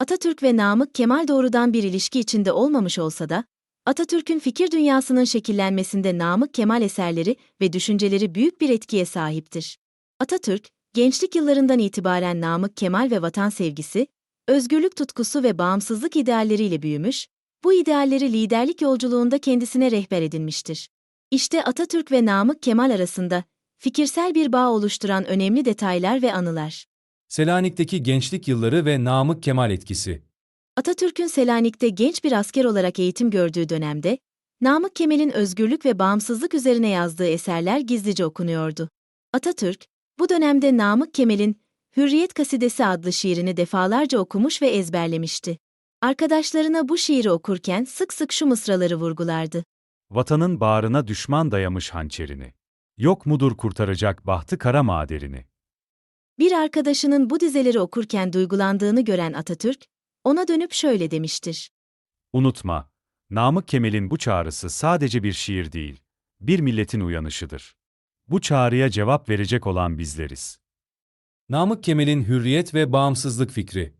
Atatürk ve Namık Kemal doğrudan bir ilişki içinde olmamış olsa da, Atatürk'ün fikir dünyasının şekillenmesinde Namık Kemal eserleri ve düşünceleri büyük bir etkiye sahiptir. Atatürk, gençlik yıllarından itibaren Namık Kemal ve vatan sevgisi, özgürlük tutkusu ve bağımsızlık idealleriyle büyümüş, bu idealleri liderlik yolculuğunda kendisine rehber edinmiştir. İşte Atatürk ve Namık Kemal arasında fikirsel bir bağ oluşturan önemli detaylar ve anılar. Selanik'teki gençlik yılları ve Namık Kemal etkisi. Atatürk'ün Selanik'te genç bir asker olarak eğitim gördüğü dönemde, Namık Kemal'in özgürlük ve bağımsızlık üzerine yazdığı eserler gizlice okunuyordu. Atatürk, bu dönemde Namık Kemal'in Hürriyet Kasidesi adlı şiirini defalarca okumuş ve ezberlemişti. Arkadaşlarına bu şiiri okurken sık sık şu mısraları vurgulardı. Vatanın bağrına düşman dayamış hançerini. Yok mudur kurtaracak bahtı kara maderini. Bir arkadaşının bu dizeleri okurken duygulandığını gören Atatürk, ona dönüp şöyle demiştir. Unutma, Namık Kemal'in bu çağrısı sadece bir şiir değil, bir milletin uyanışıdır. Bu çağrıya cevap verecek olan bizleriz. Namık Kemal'in hürriyet ve bağımsızlık fikri.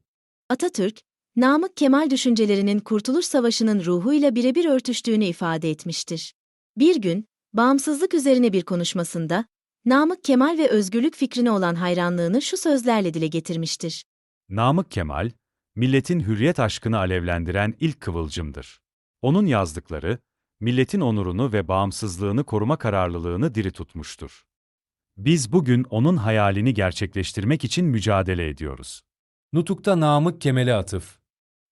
Atatürk, Namık Kemal düşüncelerinin Kurtuluş Savaşı'nın ruhuyla birebir örtüştüğünü ifade etmiştir. Bir gün, bağımsızlık üzerine bir konuşmasında, Namık Kemal ve özgürlük fikrine olan hayranlığını şu sözlerle dile getirmiştir. Namık Kemal, milletin hürriyet aşkını alevlendiren ilk kıvılcımdır. Onun yazdıkları, milletin onurunu ve bağımsızlığını koruma kararlılığını diri tutmuştur. Biz bugün onun hayalini gerçekleştirmek için mücadele ediyoruz. Nutuk'ta Namık Kemal'e atıf.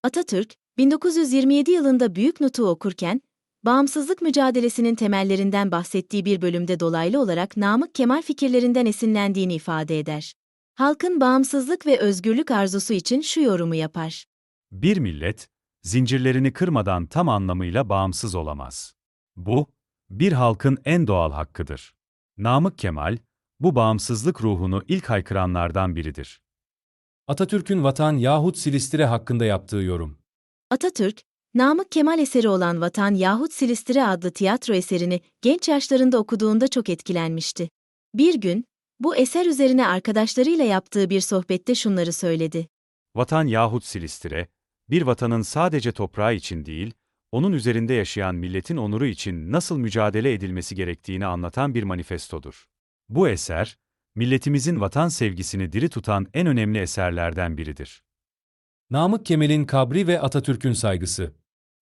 Atatürk, 1927 yılında Büyük Nutuk'u okurken, bağımsızlık mücadelesinin temellerinden bahsettiği bir bölümde dolaylı olarak Namık Kemal fikirlerinden esinlendiğini ifade eder. Halkın bağımsızlık ve özgürlük arzusu için şu yorumu yapar. Bir millet, zincirlerini kırmadan tam anlamıyla bağımsız olamaz. Bu, bir halkın en doğal hakkıdır. Namık Kemal, bu bağımsızlık ruhunu ilk haykıranlardan biridir. Atatürk'ün Vatan yahut Silistire hakkında yaptığı yorum. Atatürk, Namık Kemal eseri olan Vatan yahut Silistire adlı tiyatro eserini genç yaşlarında okuduğunda çok etkilenmişti. Bir gün, bu eser üzerine arkadaşlarıyla yaptığı bir sohbette şunları söyledi. Vatan yahut Silistire, bir vatanın sadece toprağı için değil, onun üzerinde yaşayan milletin onuru için nasıl mücadele edilmesi gerektiğini anlatan bir manifestodur. Bu eser, milletimizin vatan sevgisini diri tutan en önemli eserlerden biridir. Namık Kemal'in kabri ve Atatürk'ün saygısı.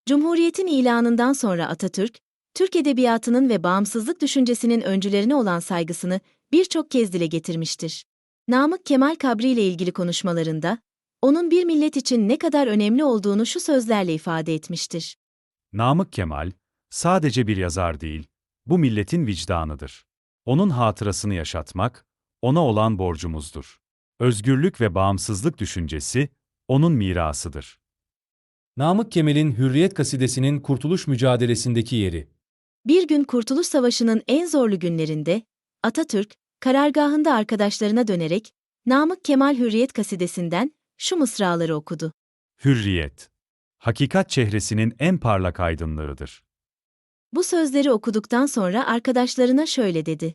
Cumhuriyetin ilanından sonra Atatürk, Türk edebiyatının ve bağımsızlık düşüncesinin öncülerine olan saygısını birçok kez dile getirmiştir. Namık Kemal Kabri ile ilgili konuşmalarında, onun bir millet için ne kadar önemli olduğunu şu sözlerle ifade etmiştir. Namık Kemal, sadece bir yazar değil, bu milletin vicdanıdır. Onun hatırasını yaşatmak, ona olan borcumuzdur. Özgürlük ve bağımsızlık düşüncesi, onun mirasıdır. Namık Kemal'in Hürriyet Kasidesi'nin kurtuluş mücadelesindeki yeri. Bir gün Kurtuluş Savaşı'nın en zorlu günlerinde, Atatürk, karargahında arkadaşlarına dönerek, Namık Kemal Hürriyet kasidesinden şu mısraları okudu. Hürriyet. Hakikat çehresinin en parlak aydınlığıdır. Bu sözleri okuduktan sonra arkadaşlarına şöyle dedi.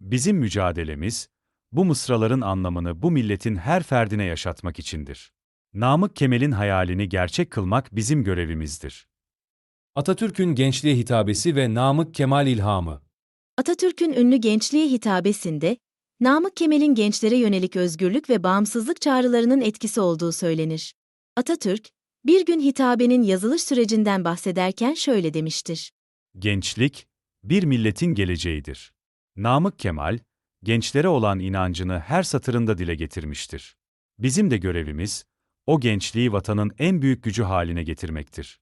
Bizim mücadelemiz, bu mısraların anlamını bu milletin her ferdine yaşatmak içindir. Namık Kemal'in hayalini gerçek kılmak bizim görevimizdir. Atatürk'ün gençliğe hitabesi ve Namık Kemal ilhamı. Atatürk'ün ünlü gençliğe hitabesinde, Namık Kemal'in gençlere yönelik özgürlük ve bağımsızlık çağrılarının etkisi olduğu söylenir. Atatürk, bir gün hitabenin yazılış sürecinden bahsederken şöyle demiştir. Gençlik, bir milletin geleceğidir. Namık Kemal, gençlere olan inancını her satırında dile getirmiştir. Bizim de görevimiz, o gençliği vatanın en büyük gücü haline getirmektir.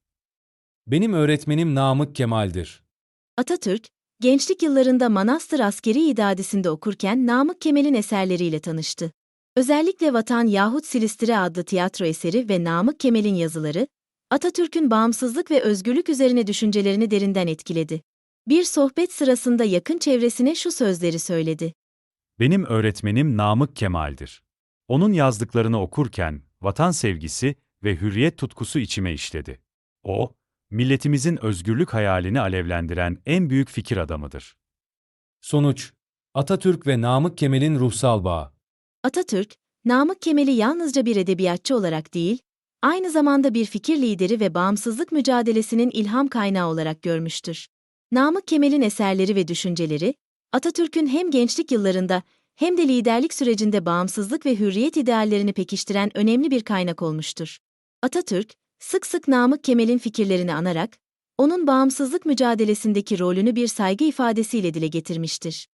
Benim öğretmenim Namık Kemal'dir. Atatürk, gençlik yıllarında Manastır Askeri İdadisi'nde okurken Namık Kemal'in eserleriyle tanıştı. Özellikle Vatan yahut Silistire adlı tiyatro eseri ve Namık Kemal'in yazıları, Atatürk'ün bağımsızlık ve özgürlük üzerine düşüncelerini derinden etkiledi. Bir sohbet sırasında yakın çevresine şu sözleri söyledi. Benim öğretmenim Namık Kemal'dir. Onun yazdıklarını okurken vatan sevgisi ve hürriyet tutkusu içime işledi. O, milletimizin özgürlük hayalini alevlendiren en büyük fikir adamıdır. Sonuç Atatürk ve Namık Kemal'in ruhsal bağı. Atatürk, Namık Kemal'i yalnızca bir edebiyatçı olarak değil, aynı zamanda bir fikir lideri ve bağımsızlık mücadelesinin ilham kaynağı olarak görmüştür. Namık Kemal'in eserleri ve düşünceleri, Atatürk'ün hem gençlik yıllarında hem de liderlik sürecinde bağımsızlık ve hürriyet ideallerini pekiştiren önemli bir kaynak olmuştur. Atatürk, sık sık Namık Kemal'in fikirlerini anarak, onun bağımsızlık mücadelesindeki rolünü bir saygı ifadesiyle dile getirmiştir.